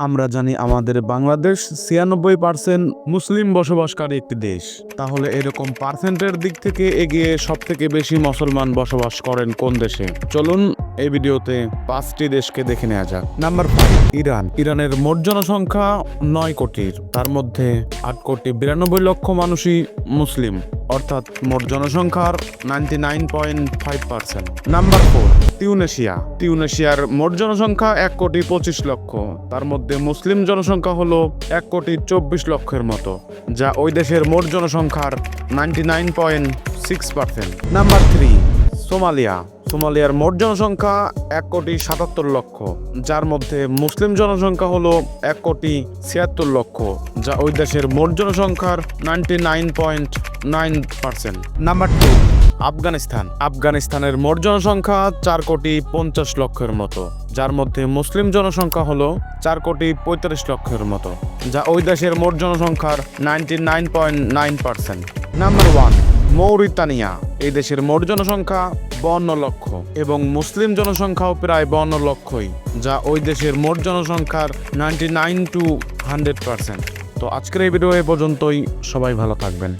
আমরা জানি আমাদের বাংলাদেশ ছিয়ানব্বই পার্সেন্ট মুসলিম বসবাসকারী একটি দেশ। তাহলে এরকম পার্সেন্টের দিক থেকে এগিয়ে সব থেকে বেশি মুসলমান বসবাস করেন কোন দেশে? চলুন এই ভিডিওতে পাঁচটি দেশকে দেখে নেওয়া যাক। Number five Iran. ইরানের মোট জনসংখ্যা নয় কোটির তার মধ্যে আট কোটি বিরানব্বই লক্ষ মানুষই মুসলিম, অর্থাৎ মোট জনসংখ্যার ninety nine point five percent number four Tunisia. তিউনেশিয়ার মোট জনসংখ্যা এক কোটি পঁচিশ লক্ষ, তার মধ্যে মুসলিম জনসংখ্যা হলো এক কোটি চব্বিশ লক্ষের মতো, যা ওই দেশের মোট জনসংখ্যার ninety nine point six percent number three Somalia. সোমালিয়ার মোট জনসংখ্যা এক কোটি সাতাত্তর লক্ষ, যার মধ্যে মুসলিম জনসংখ্যা হলো এক কোটি ছিয়াত্তর লক্ষ, যা ওই দেশের মোট জনসংখ্যার ninety nine point nine percent number two Afghanistan. আফগানিস্তানের মোট জনসংখ্যা চার কোটি পঞ্চাশ লক্ষের মতো, যার মধ্যে মুসলিম জনসংখ্যা হলো চার কোটি পঁয়তাল্লিশ লক্ষের মতো, যা ওই দেশের মোট জনসংখ্যার ninety nine point nine percent number one Mauritania, এই দেশের মোট জনসংখ্যা বর্ণ লক্ষ এবং মুসলিম জনসংখ্যাও প্রায় বন্য লক্ষই, যা ওই দেশের মোট জনসংখ্যার ninety nine to hundred percent. তো আজকের এই ভিডিও এ পর্যন্তই, সবাই ভালো থাকবেন।